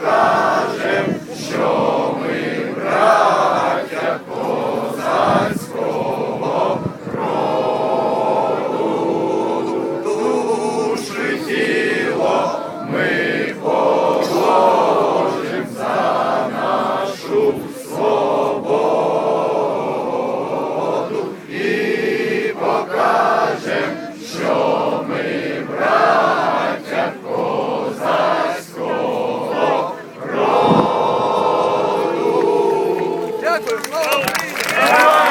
покажем, що ми браття козацького роду. Душі тіло ми положим за нашу свободу і покажем. Santos!